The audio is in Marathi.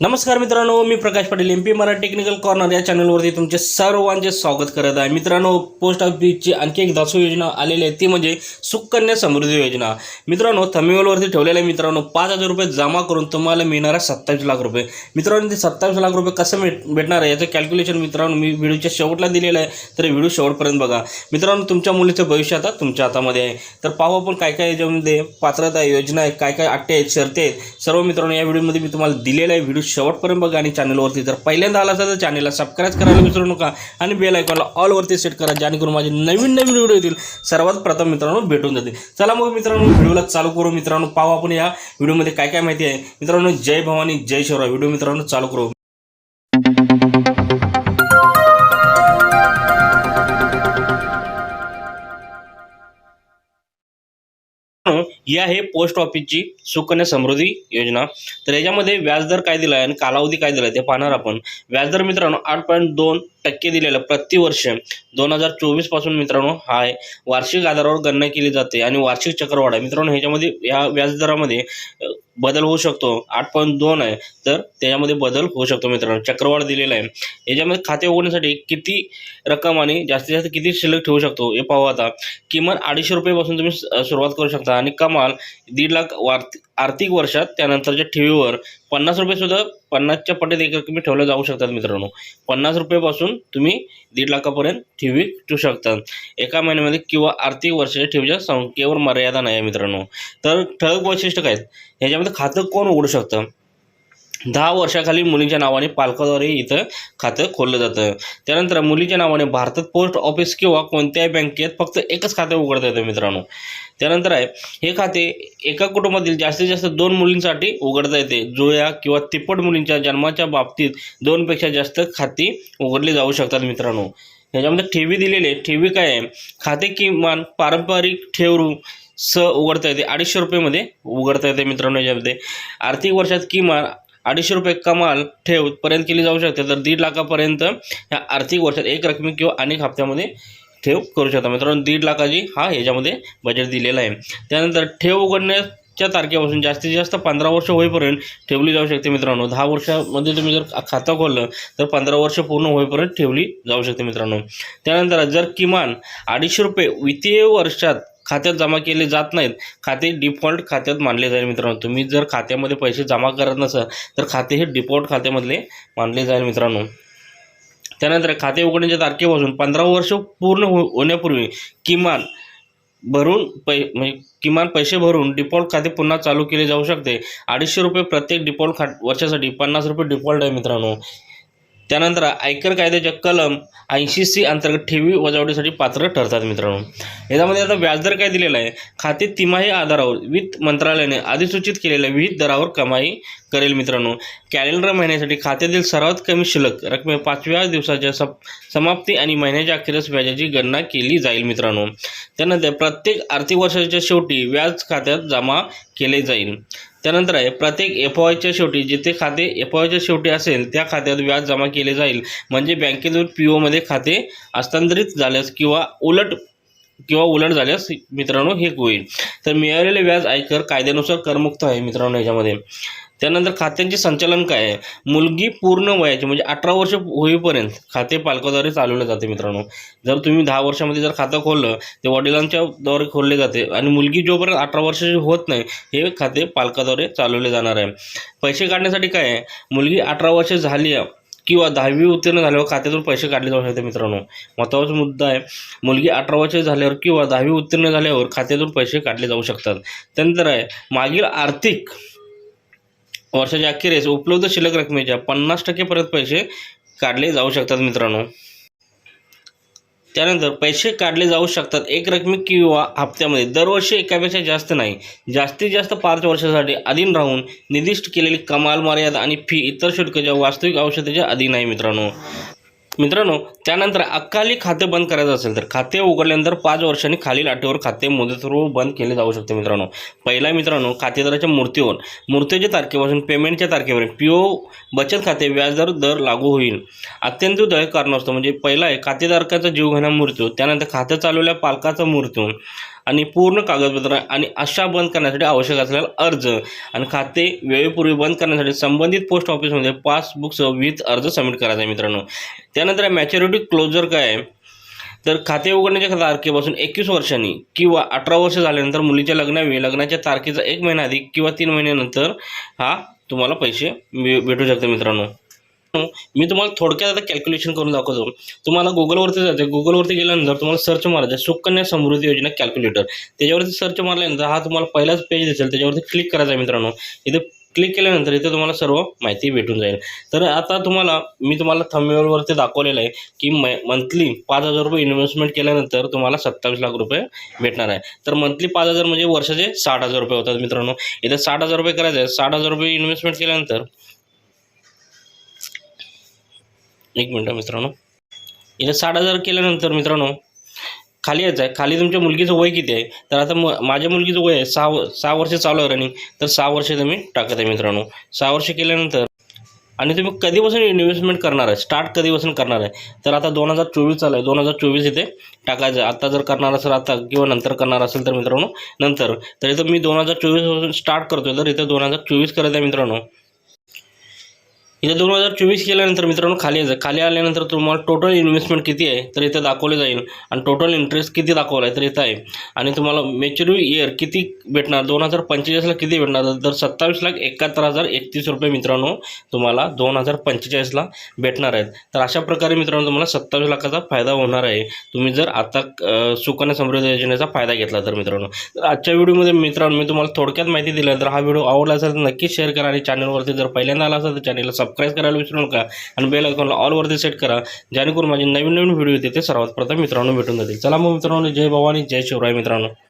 नमस्कार मित्रांनो मी Prakash Patil M P Marathi technical corner या चॅनलवरती तुमचे सर्वांचे स्वागत करत आहे. मित्रांनो पोस्ट ऑफिसची आणखी एक दासू योजना आलेली आहे. ती म्हणजे सुकन्या समृद्धी योजना. मित्रांनो थमिवलवरती ठेवलेल्या मित्रांनो पाच हजार रुपये जमा करून तुम्हाला मिळणार आहे सत्तावीस लाख रुपये. मित्रांनो ते सत्तावीस लाख रुपये कसं भेट भेटणार आहे याचं कॅल्क्युलेशन मित्रांनो मी व्हिडिओच्या शेवटला दिलेलं आहे. तर व्हिडिओ शेवटपर्यंत बघा. मित्रांनो तुमच्या मुलीचं भविष्य आता तुमच्या हातामध्ये आहे. तर पाहू आपण काय काय याच्यामध्ये पात्रता योजना आहे काय काय अट्टे आहेत शर्ते आहेत. सर्व मित्रांनो या व्हिडिओमध्ये मी तुम्हाला दिलेलं आहे. व्हिडिओ शेवटपर्यंत बघा आणि चॅनलवरती जर पहिल्यांदा आला असेल तर चॅनलला सबस्क्राईब करायला विसरू नका आणि बेल आयकॉनला ऑलवरती सेट करा जेणेकरून माझे नवीन नवीन व्हिडिओ येतील. सर्वात प्रथम मित्रांनो भेटून जातील. चला मग मित्रांनो व्हिडिओला चालू करू. मित्रांनो पाहू आपण या व्हिडिओमध्ये काय काय माहिती आहे. मित्रांनो जय भवानी जय शिवराय. व्हिडिओ मित्रांनो चालू करू. ही आहे पोस्ट ऑफिसची सुकन्या समृद्धी योजना. तर याच्यामध्ये व्याजदर काय दिला आहे आणि कालावधी काय दिला आहे ते पाहणार आपण. व्याजदर मित्रांनो आठ पॉईंट दोन टक्के दिलेलं प्रतिवर्ष. दोन हजार चोवीसपासून मित्रांनो हा आहे. वार्षिक आधारावर गणना केली जाते आणि वार्षिक चक्रवाढ आहे. मित्रांनो ह्याच्यामध्ये या व्याजदरामध्ये बदल होऊ शकतो. आठ पॉईंट दोन आहे. तर त्याच्यामध्ये बदल होऊ शकतो मित्रांनो. चक्रवाढ दिलेला आहे. याच्यामध्ये खाते उघडण्यासाठी किती रक्कम आणि जास्तीत जास्त किती शिल्लक ठेवू शकतो? हे पाहू आता. किमान अडीचशे रुपयेपासून तुम्ही स- सुरुवात करू शकता. आणि कमाल दीड लाख वार्थ आर्थिक वर्षात त्यानंतरच्या ठेवीवर पन्नास रुपयेसुद्धा पन्नासच्या पटीत एक रकमी ठेवल्या जाऊ शकतात मित्रांनो. पन्नास रुपयेपासून तुम्ही दीड लाखापर्यंत ठेवी ठेवू शकता. एका महिन्यामध्ये किंवा आर्थिक वर्षाच्या ठेवीच्या संख्येवर मर्यादा नाही आहे मित्रांनो. तर ठळक वैशिष्ट्य काय आहेत? ह्याच्यामध्ये खातं कोण उघडू शकतं? दहा वर्षाखाली मुलींच्या नावाने पालकाद्वारे इथं खातं खोललं जातं. त्यानंतर मुलीच्या नावाने भारतात पोस्ट ऑफिस किंवा कोणत्याही बँकेत फक्त एकच खाते उघडता येतं मित्रांनो. त्यानंतर आहे हे खाते एका कुटुंबातील जास्तीत जास्त दोन मुलींसाठी उघडता येते. जुळ्या किंवा तिप्पट मुलींच्या जन्माच्या बाबतीत दोनपेक्षा जास्त खाती उघडली जाऊ शकतात मित्रांनो. ह्याच्यामध्ये ठेवी दिलेले ठेवी काय आहे? खाते किमान पारंपरिक ठेवरू स उघडता येते. अडीचशे रुपयेमध्ये उघडता येते मित्रांनो याच्यामध्ये. आर्थिक वर्षात किमान अडीचशे रुपये कमाल ठेवपर्यंत केली जाऊ शकते. तर दीड लाखापर्यंत ह्या आर्थिक वर्षात एक रकमी किंवा अनेक हप्त्यामध्ये ठेव करू शकता. मित्रांनो दीड लाखाची हा ह्याच्यामध्ये बजेट दिलेला आहे. त्यानंतर ठेव उघडण्याच्या तारखेपासून जास्तीत जास्त पंधरा वर्ष होईपर्यंत ठेवली जाऊ शकते मित्रांनो. दहा वर्षामध्ये तुम्ही जर खातं खोललं तर पंधरा वर्ष पूर्ण होईपर्यंत ठेवली जाऊ शकते मित्रांनो. त्यानंतर जर किमान अडीचशे रुपये वित्तीय वर्षात खात्यात जमा केले जात नाहीत. खाते डिफॉल्ट खात्यात मानले जाईल मित्रांनो. तुम्ही जर खात्यामध्ये पैसे जमा करत नसाल तर खाते हे डिफॉल्ट खात्यामधले मानले जाईल मित्रांनो. त्यानंतर खाते उघडण्याच्या तारखेपासून पंधरा वर्ष पूर्ण हो होण्यापूर्वी किमान भरून पै म्हणजे किमान पैसे भरून डिफॉल्ट खाते पुन्हा चालू केले जाऊ शकते. अडीचशे रुपये प्रत्येक डिफॉल्ट खा वर्षासाठी पन्नास रुपये डिफॉल्ट आहे मित्रांनो. त्यानंतर आयकर कायद्याच्या कलम ऐंशी सी अंतर्गत ठेवी वजावटीसाठी पात्र ठरतात मित्रांनो. याच्यामध्ये आता व्याजदर काय दिलेला आहे? खाते तिमाही आधारावर वित्त मंत्रालयाने अधिसूचित केलेल्या विविध दरावर कमाई करेल मित्रांनो. कॅलेंडर महिन्यासाठी खात्यातील सर्वात कमी शिल्लक रकमे पाचव्या दिवसाच्या सप समाप्ती आणि महिन्याच्या अखेरीस व्याजाची गणना केली जाईल मित्रांनो. त्यानंतर प्रत्येक आर्थिक वर्षाच्या शेवटी व्याज खात्यात जमा केले जाईल. त्यानंतर आहे प्रत्येक एफ आयच्या शेवटी जिथे खाते एफ आयच्या शेवटी असेल त्या खात्यात व्याज जमा केले जाईल. म्हणजे बँकेतून पी ओमध्ये खाते हस्तांतरित झाल्यास किंवा उलट किंवा उलट झाल्यास मित्रांनो हे होईल. तर मिळालेले व्याज आयकर कायद्यानुसार करमुक्त आहे मित्रांनो याच्यामध्ये. त्यानंतर खात्यांचे संचालन काय आहे? मुलगी पूर्ण वयाची म्हणजे अठरा वर्ष होईपर्यंत खाते पालकाद्वारे चालवले जाते मित्रांनो. जर तुम्ही दहा वर्षामध्ये जर खातं खोललं ते वडिलांच्या द्वारे खोलले जाते आणि मुलगी जोपर्यंत अठरा वर्षाची होत नाही हे खाते पालकाद्वारे चालवले जाणार आहे. पैसे काढण्यासाठी काय आहे? मुलगी अठरा वर्ष झाली किंवा दहावी उत्तीर्ण झाल्यावर खात्यातून पैसे काढले जाऊ शकते मित्रांनो. महत्त्वाचा मुद्दा आहे मुलगी अठरा वर्ष झाल्यावर किंवा दहावी उत्तीर्ण झाल्यावर खात्यातून पैसे काढले जाऊ शकतात. त्यानंतर आहे मागील आर्थिक वर्षाच्या अखेरीस उपलब्ध शिल्लक रकमेच्या पन्नास टक्केपर्यंत पैसे काढले जाऊ शकतात मित्रांनो. त्यानंतर पैसे काढले जाऊ शकतात एक रकमी किंवा हप्त्यामध्ये. दरवर्षी एकापेक्षा जास्त नाही. जास्तीत जास्त पाच वर्षासाठी अधीन राहून निर्दिष्ट केलेली कमाल मर्यादा आणि फी इतर शुल्काच्या वास्तविक आवश्यकतेच्या अधीन आहे मित्रांनो. मित्रांनो त्यानंतर अकाली खाते बंद करायचं असेल तर खाते उघडल्यानंतर पाच वर्षांनी खालील अटीवर खाते मुदतपूर्व बंद केले जाऊ शकते मित्रांनो. पहिला मित्रांनो खातेदाराच्या मूर्तीवर. मूर्तीच्या तारखेपासून पेमेंटच्या तारखेपर्यंत पी ओ बचत खाते व्याजदर दर लागू होईल. अत्यंत दय कारण असतो म्हणजे पहिला आहे खातेधारकाचा जीवघेणा मृत्यू त्यानंतर खातं चालवल्या पालकाचा मृत्यू आणि पूर्ण कागदपत्र आणि अशा बंद करण्यासाठी आवश्यक असलेला अर्ज. आणि खाते वेळेपूर्वी बंद करण्यासाठी संबंधित पोस्ट ऑफिसमध्ये पासबुकसह विथ अर्ज सबमिट करायचा आहे मित्रांनो. त्यानंतर मॅच्युरिटी क्लोजर काय आहे? तर खाते उघडण्याच्या तारखेपासून एकवीस वर्षांनी किंवा अठरा वर्ष झाल्यानंतर मुलीच्या लग्नावेळी लग्नाच्या तारखेचा एक महिना आधी किंवा तीन महिन्यानंतर हा तुम्हाला पैसे भेटू शकते मित्रांनो. मी तुम्हाला थोडक्यात आता कॅल्क्युलेशन करून दाखवतो. तुम्हाला गुगलवरती जायचं गुगलवरती गेल्यानंतर तुम्हाला सर्च मारायचं आहे, सुकन्या समृद्धी योजना कॅल्क्युलेटर त्याच्यावरती सर्च मारल्यानंतर हा तुम्हाला पहिलाच पेज दिसेल. त्याच्यावरती क्लिक करायचा आहे मित्रांनो. इथे क्लिक केल्यानंतर इथे तुम्हाला सर्व माहिती भेटून जाईल. तर आता तुम्हाला मी तुम्हाला थंबनेलवरती दाखवलेलं आहे की मंथली पाच हजार रुपये इन्व्हेस्टमेंट केल्यानंतर तुम्हाला सत्तावीस लाख रुपये भेटणार आहे. तर मंथली पाच हजार म्हणजे वर्षाचे साठ हजार रुपये होतात मित्रांनो. इथे साठ हजार रुपये करायचे आहे साठ हजार रुपये इन्व्हेस्टमेंट केल्यानंतर एक मिनटं मित्रांनो. इथं साठ हजार केल्यानंतर मित्रांनो खाली यायचं आहे. खाली तुमच्या मुलगीचं वय किती आहे? तर आता म माझ्या मुलगीचं वय आहे. सहा सहा वर्ष चालू आहे रनिंग तर सहा वर्ष तुम्ही टाकत आहे मित्रांनो. सहा वर्ष केल्यानंतर आणि तुम्ही कधीपासून इन्व्हेस्टमेंट करणार आहे? स्टार्ट कधीपासून करणार आहे? तर आता दोन हजार चोवीस चालू आहे. दोन हजार चोवीस इथे टाकायचं. आहे आता जर करणार असेल आता किंवा नंतर करणार असेल तर मित्रांनो नंतर. तर इथं मी दोन हजार चोवीसपासून स्टार्ट करतो तर इथं दोन हजार चोवीस करत आहे मित्रांनो. इथं दोन हजार चोवीस केल्यानंतर मित्रांनो खाली यायचं खाली आल्यानंतर तुम्हाला टोटल इन्व्हेस्टमेंट किती आहे तर इथं दाखवले जाईल. आणि टोटल इंटरेस्ट किती दाखवला आहे तर इथं आहे. आणि तुम्हाला मॅच्युरिटी इयर किती भेटणार? दोन हजार पंचेचाळीसला किती भेटणार? तर सत्तावीस लाख एकाहत्तर हजार एकतीस रुपये मित्रांनो तुम्हाला दोन हजार पंचेचाळीसला भेटणार आहेत. तर अशा प्रकारे मित्रांनो तुम्हाला सत्तावीस लाखाचा फायदा होणार आहे. तुम्ही जर आता सुकन्या समृद्धी योजनेचा फायदा घेतला तर मित्रांनो. तर आजच्या व्हिडिओमध्ये मित्रांनो मी तुम्हाला थोडक्यात माहिती दिली तर हा व्हिडिओ आवडला असेल तर नक्कीच शेअर करा आणि चॅनलवरती जर पहिल्यांदा आला असेल तर चॅनलला सबस्क्राईब करायला विसरू नका आणि बेल आयकॉनला ऑलवरती सेट करा जेणेकरून माझे नवीन नवीन व्हिडिओ येते ते सर्वात प्रथम मित्रांनो भेटून जातील चला मग मित्रांनो जय भवानी जय शिवराय मित्रांनो